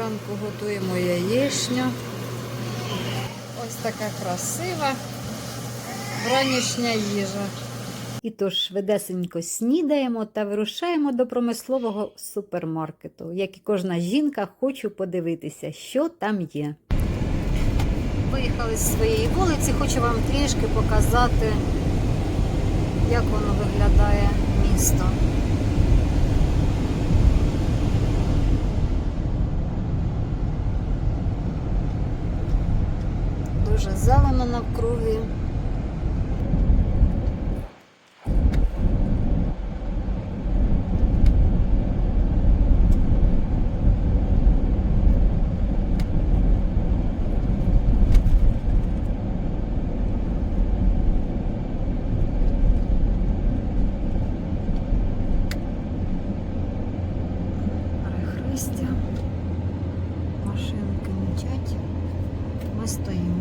Зранку готуємо яєчню. Ось така красива вранішня їжа. І тож швидесенько снідаємо та вирушаємо до промислового супермаркету. Як і кожна жінка, хочу подивитися, що там є. Виїхали з своєї вулиці, хочу вам трішки показати, як воно виглядає місто. Зелено навкруги. Машинки мчать. Ми стоїмо.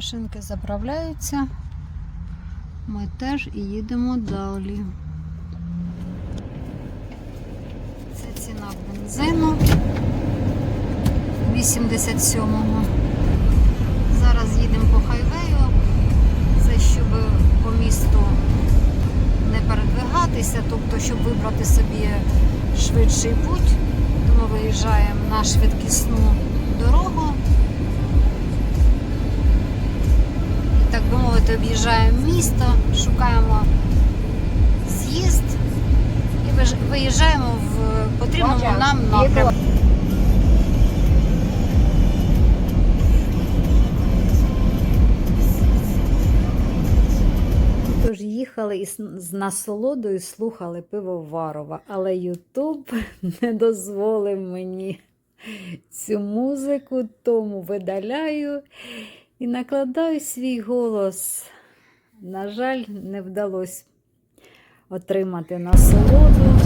Машинки заправляються. Ми теж і їдемо далі. Це ціна бензину 87-го. Зараз їдемо по хайвею. Це щоб по місту не передвигатися, тобто, щоб вибрати собі швидший путь. Тому виїжджаємо на швидкісну Так об'їжджаємо місто, шукаємо з'їзд і виїжджаємо в потрібному нам напрямку. Тож їхали і з насолодою слухали пивоварова, але Ютуб не дозволив мені цю музику, тому видаляю і накладаю свій голос. На жаль, не вдалося отримати насолоду.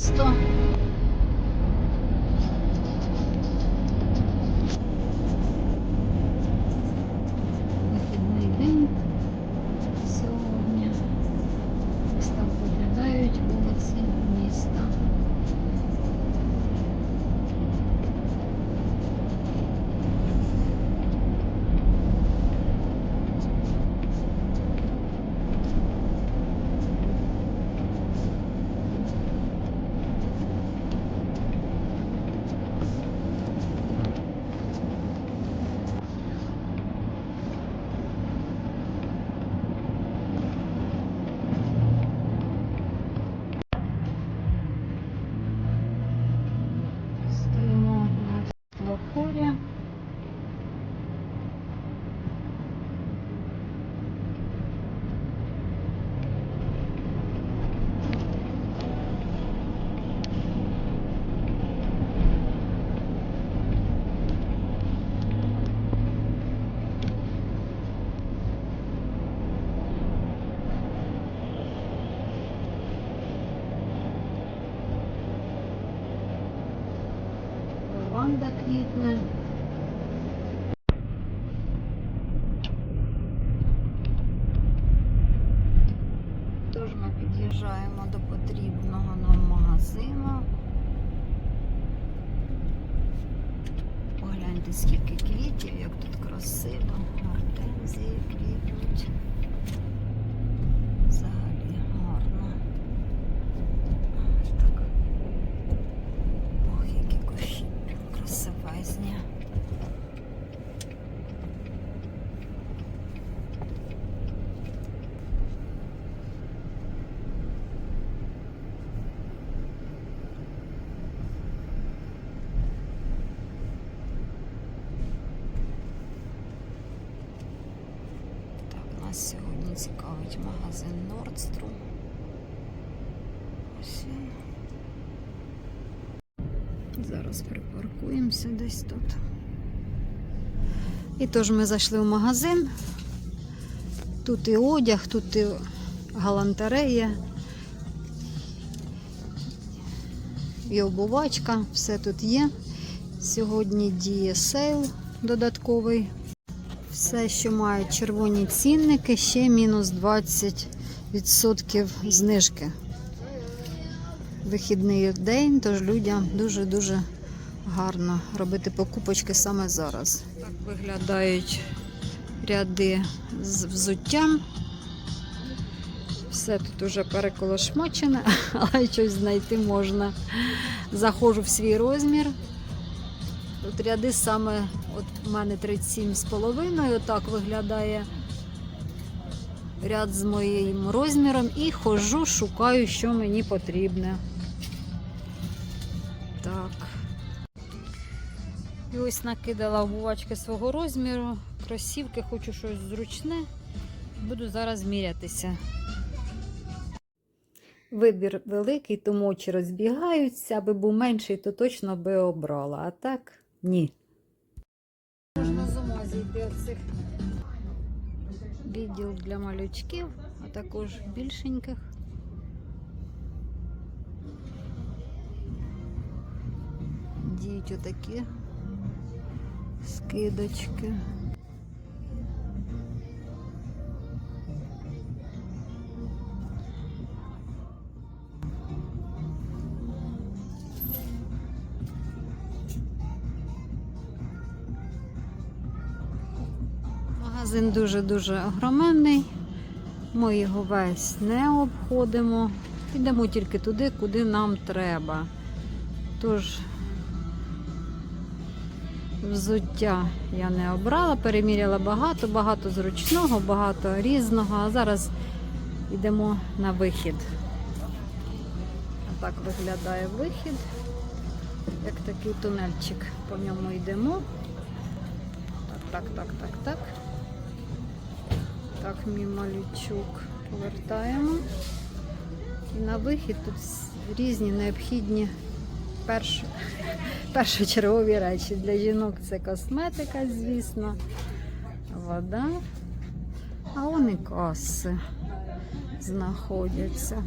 Сто. Ми під'їжджаємо до потрібного нам магазину. Погляньте, скільки квітів, як тут красиво. Гортензії квітнуть. Взагалі гарно. Так. Ой, цікавить магазин Nordstrom. Ось він. Зараз припаркуємося десь тут. І тож ми зайшли в магазин. Тут і одяг, тут і галантерея, і обувачка, все тут є. Сьогодні діє сейл додатковий. Все, що має червоні цінники, ще мінус 20% знижки. Вихідний день, тож людям дуже-дуже гарно робити покупочки саме зараз. Так виглядають ряди з взуттям. Все тут уже переколошмочене, але щось знайти можна. Заходжу в свій розмір. Тут ряди саме, от у мене 37,5, отак виглядає ряд з моїм розміром і ходжу, шукаю, що мені потрібне. Так. І ось накидала обувачки свого розміру, кросівки, хочу щось зручне. Буду зараз мірятися. Вибір великий, тому очі розбігаються, аби був менший, то точно би обрала. А так ні. Можна з ума зійти оцих відділ для малючків, а також більшеньких. Діють отакі скидочки. Магазин дуже-дуже огроменний. Ми його весь не обходимо. Йдемо тільки туди, куди нам треба. Тож, взуття я не обрала, переміряла багато, багато зручного, багато різного. А зараз йдемо на вихід. Так виглядає вихід. Як такий тунельчик. По ньому йдемо. Так, так, так, так, так. Так, мій малючок повертаємо. І на вихід тут різні необхідні перш... першочергові речі. Для жінок це косметика, звісно, вода. А вони каси знаходяться.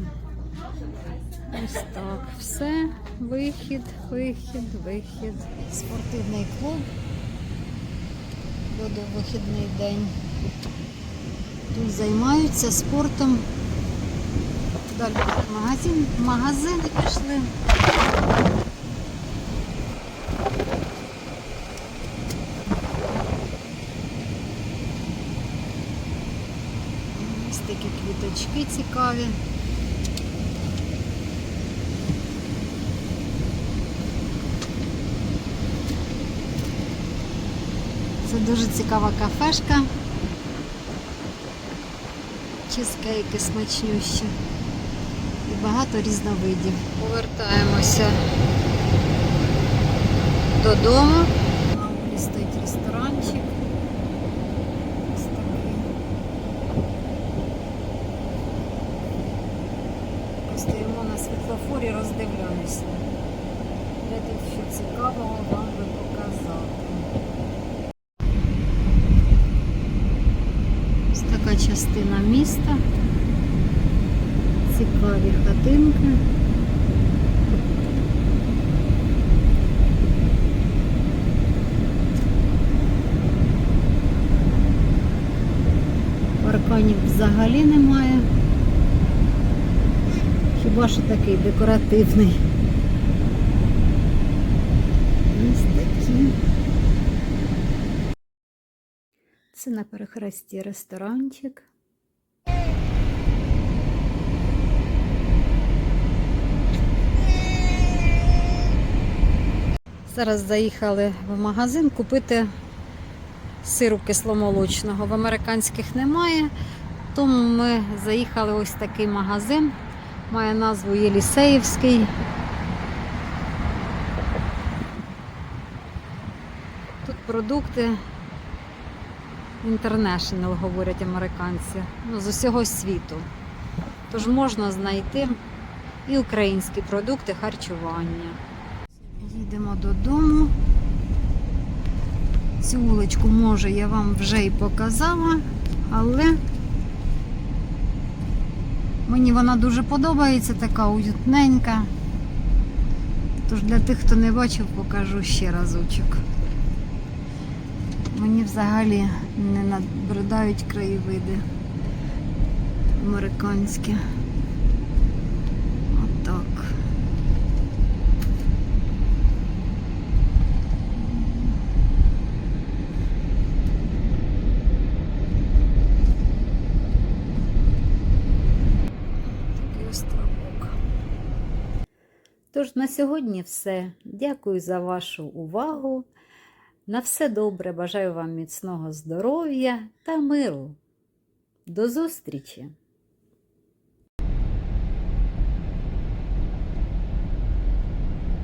Ось так. Все. Вихід, вихід, вихід. Спортивний клуб. Буде вихідний день. Тут займаються спортом. Далі магазин, в магазин пішли. Ось такі квіточки цікаві. Це дуже цікава кафешка. Чизкейки смачнющі. І багато різновидів. Повертаємося додому. На вулиці стоїть ресторанчик. Ось такий. Стоїмо на світлофорі, роздивляємося. Де тут що цікавого вам би показати. Ось частина міста. Цікаві хатинки. Парканів взагалі немає. Хіба що такий декоративний. Ось такі. Це на перехресті ресторанчик. Зараз заїхали в магазин купити сиру кисломолочного. В американських немає, тому ми заїхали ось такий магазин. Має назву Єлісеївський. Тут продукти International, говорять американці, ну, з усього світу. Тож можна знайти і українські продукти харчування. Їдемо додому. Цю вуличку, може, я вам вже й показала, але мені вона дуже подобається, така уютненька. Тож для тих, хто не бачив, покажу ще разочок. Мені взагалі не набридають краєвиди американські. Отак. Тож на сьогодні все. Дякую за вашу увагу. На все добре. Бажаю вам міцного здоров'я та миру. До зустрічі!